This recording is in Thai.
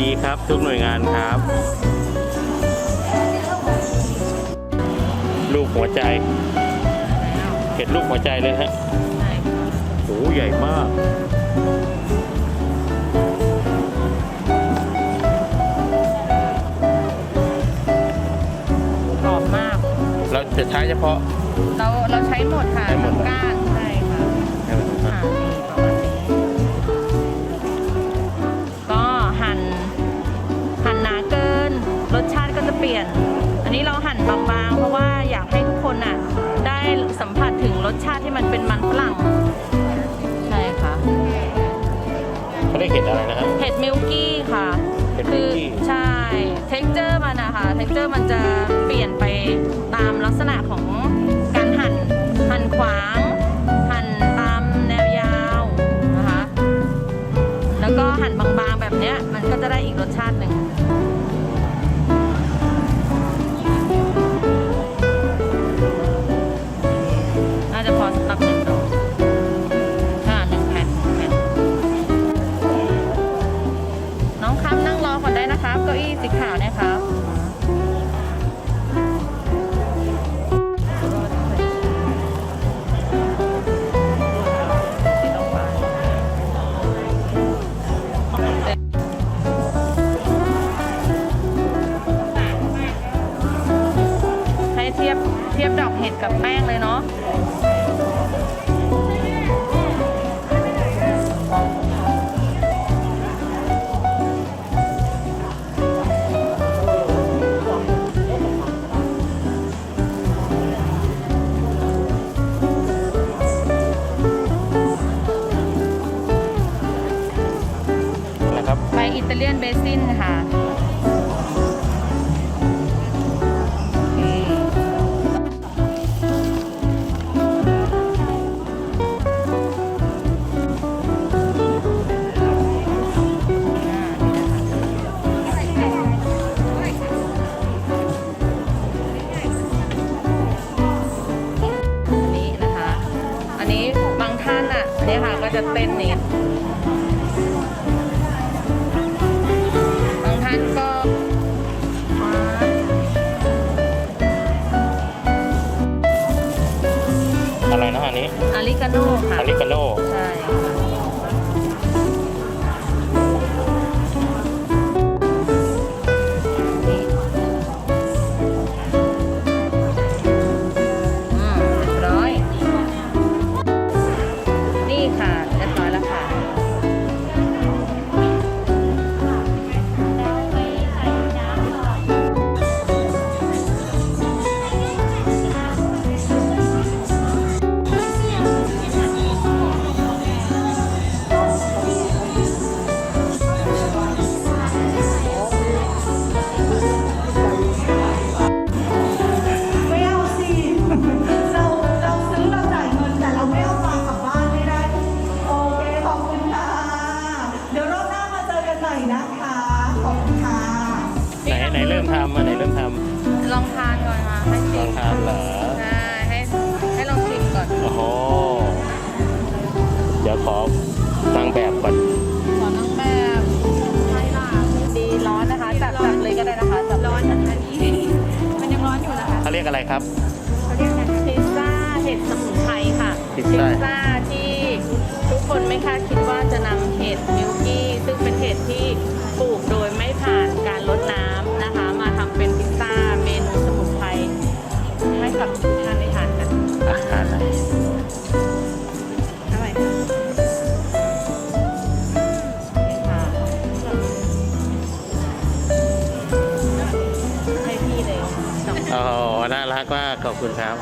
ดีครับทุกหน่วยงานครับ ลูกหัวใจ เห็นลูกหัวใจเลยฮะใช่ค่ะโอ้ใหญ่มากกรอบมาก เราจะใช้เฉพาะ เราเราใช้หมดค่ะใช้หมด ทั้งก้าน รสชาติที่มันเป็นมันฝรั่ง ใช่ค่ะ เขาได้เห็นอะไรนะฮะเห็ดมิลกี้ค่ะ เห็ดคื milky ใช่ เท็กเจอร์มันนะคะ เท็กเจอร์มันจะเปลี่ยนไปตามลักษณะของการหั่น หั่นขวาง หั่นตามแนวยาวนะคะ แล้วก็หั่นบางๆแบบเนี้ย มันก็จะได้อีกรส ยบเทียบดอกเห็ดกับแป้งเลยเนาะนะครับไปอิตาเลียนเบซินค่ะ ท่านอะเนี่ยค่ะก็จะเต้นนิดบางท่านก็อ่าอะไรนะอันนี้อาริกาโน่ค่ะ อาริ ไหนไหนเริ่มทำมาไหนเริ่มทลองทานก่อนค่ะให้ำลชิองมทานเหรอใช่ให้ให้ลองชิมก่อนโอ้โหเดี๋ยวขอนางแบบก่อนขอน้องแบบใช่ค่ะดีร้อนนะคะจับจับเลยก็ได้นะคะจับร้อนนะคะนี่มันยังร้อนอยู่นะคะเขาเรียกอะไรครับ เขาเรียกอะไรพิซซ่าเห็ดสมุนไพรค่ะพิซซ่าซ่าที่ักมากขอบคุณครับ